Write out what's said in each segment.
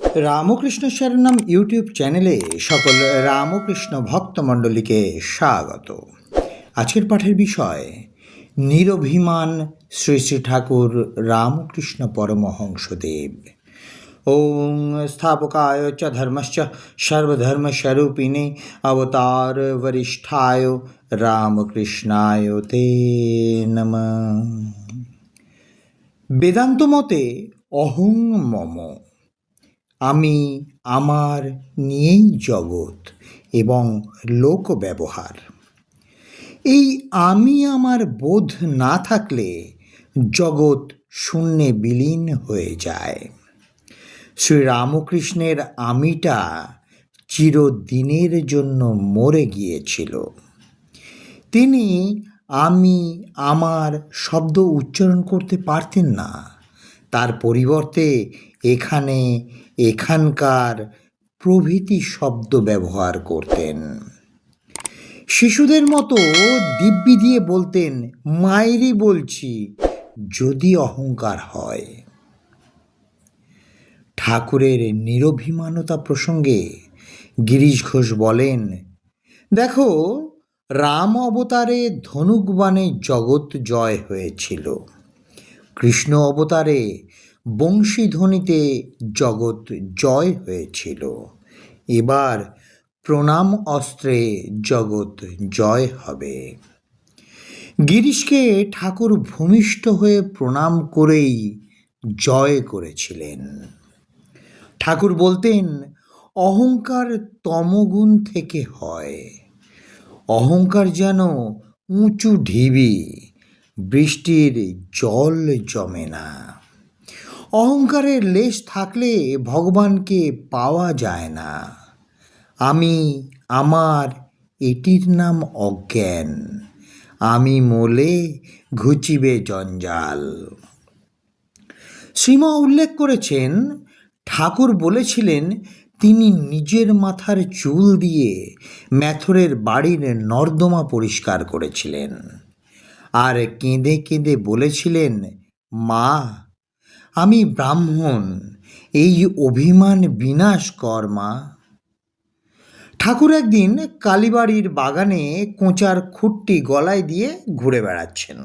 রামকৃষ্ণ নাম ইউটিউব চ্যানেলে সকল রামকৃষ্ণ ভক্তমণ্ডলীকে স্বাগত। আজকের পাঠের বিষয়, নিরভিমান শ্রী শ্রী ঠাকুর রামকৃষ্ণ পরমহংসদেব। ওং স্থাপকায় চ ধর্মশ্চ সর্বধর্মস্বরূপিণে অবতার বরিষ্ঠায় রামকৃষ্ণায় তে নম। বেদান্ত মতে অহং মম। আমি আমার নিয়েই জগৎ এবং লোক ব্যবহার এই আমি আমার বোধ না থাকলে জগৎ শূন্যে বিলীন হয়ে যায়। শ্রী রামকৃষ্ণের আমিটা চিরদিনের জন্য মরে গিয়েছিল। তিনি আমি আমার শব্দ উচ্চারণ করতে পারতেন না। তার পরিবর্তে এখানে এখানকার প্রভৃতি শব্দ ব্যবহার করতেন। শিশুদের মতো দিব্যি দিয়ে বলতেন, মায়েরই বলছি, যদি অহংকার হয়। ঠাকুরের নিরভিমানতা প্রসঙ্গে গিরিশ ঘোষ বলেন, দেখো, রাম অবতারে ধনুকবাণে জগৎ জয় হয়েছিল। কৃষ্ণ অবতারে বংশীধ্বনিতে জগৎ জয় হয়েছিল। এবার প্রণাম অস্ত্রে জগৎ জয় হবে। গিরিশকে ঠাকুর ভূমিষ্ঠ হয়ে প্রণাম করেই জয় করেছিলেন। ঠাকুর বলতেন, অহংকার তমগুণ থেকে হয়। অহংকার যেন উঁচু ঢিবি বৃষ্টির জল জমে না। অহংকারের লেশ থাকলে ভগবানকে পাওয়া যায় না। আমি, আমার, এটির নাম অজ্ঞান। আমি মোলে ঘুচিবে জঞ্জাল। শ্রীমা উল্লেখ করেছেন, ঠাকুর বলেছিলেন, তিনি নিজের মাথার চুল দিয়ে ম্যাথরের বাড়ির নর্দমা পরিষ্কার করেছিলেন। আর কেঁদে কেঁদে বলেছিলেন, মা, আমি ব্রাহ্মণ, এই অভিমান বিনাশ কর, মা। ঠাকুর একদিন কালীবাড়ির বাগানে কোঁচার খুঁটটি গলায় দিয়ে ঘুরে বেড়াচ্ছেন।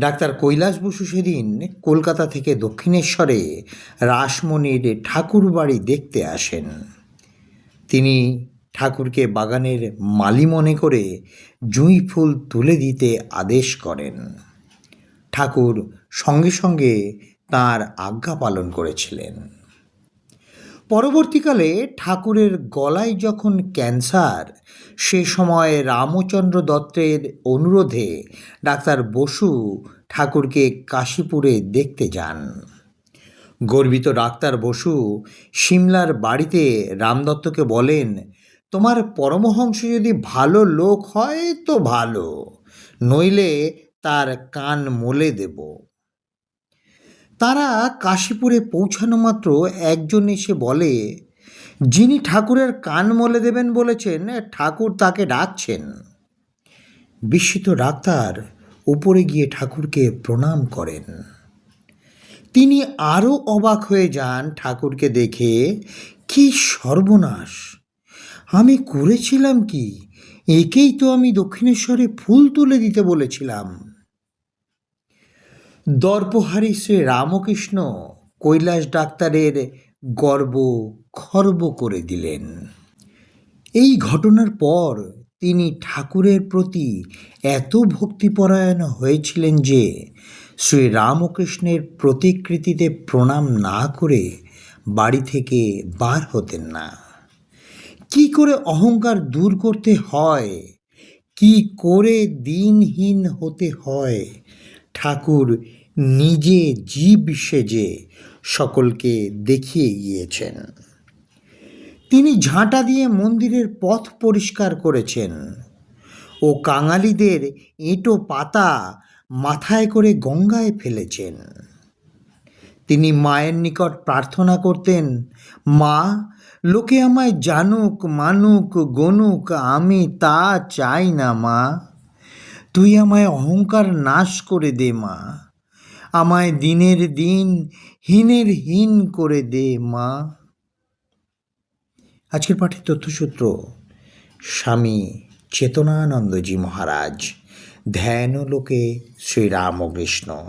ডাক্তার কৈলাস বসু সেদিন কলকাতা থেকে দক্ষিণেশ্বরে রাসমণির ঠাকুর বাড়ি দেখতে আসেন। তিনি ঠাকুরকে বাগানের মালি মনে করে জুঁই ফুল তুলে দিতে আদেশ করেন। ঠাকুর সঙ্গে সঙ্গে তার আজ্ঞা পালন করেছিলেন। পরবর্তীকালে ঠাকুরের গলায় যখন ক্যান্সার, সে সময় রামচন্দ্র দত্তের অনুরোধে ডাক্তার বসু ঠাকুরকে কাশীপুরে দেখতে যান। গর্বিত ডাক্তার বসু সিমলার বাড়িতে রামদত্তকে বলেন তোমার পরমহংস যদি ভালো লোক হয় তো ভালো, নইলে তার কান মোলে দেব। তারা কাশীপুরে পৌঁছানো মাত্র একজন এসে বলে, যিনি ঠাকুরের কান মলে দেবেন বলেছেন, ঠাকুর তাকে ডাকছেন। বিস্মিত ডাক্তার উপরে গিয়ে ঠাকুরকে প্রণাম করেন। তিনি আরও অবাক হয়ে যান ঠাকুরকে দেখে, কি সর্বনাশ! আমি করেছিলাম কি? একেই তো আমি দক্ষিণেশ্বরে ফুল তুলে দিতে বলেছিলাম। দর্পহারী শ্রী রামকৃষ্ণ কৈলাস ডাক্তারের গর্ব খর্ব করে দিলেন। এই ঘটনার পর তিনি ঠাকুরের প্রতি এত ভক্তিপরায়ণ হয়েছিলেন যে শ্রী রামকৃষ্ণের প্রতিকৃতিতে প্রণাম না করে বাড়ি থেকে বার হতেন না। কি করে অহংকার দূর করতে হয়? কি করে দিনহীন হতে হয়? ঠাকুর নিজে জীব সেজে সকলকে দেখিয়ে গিয়েছেন। তিনি ঝাঁটা দিয়ে মন্দিরের পথ পরিষ্কার করেছেন ও কাঙালিদের এঁটো পাতা মাথায় করে গঙ্গায় ফেলেছেন। তিনি মায়ের নিকট প্রার্থনা করতেন, মা, লোকে আমায় জানুক, মানুক, গনুক, আমি তা চাই না, মা। তুই আমায় অহংকার নাশ করে দে, মা। আমায় দিনের দিন হীনের হীন করে দে, মা। আজকের পাঠের তথ্যসূত্র, স্বামী চেতনানন্দজি মহারাজ, ধ্যান লোকে শ্রীরামকৃষ্ণ।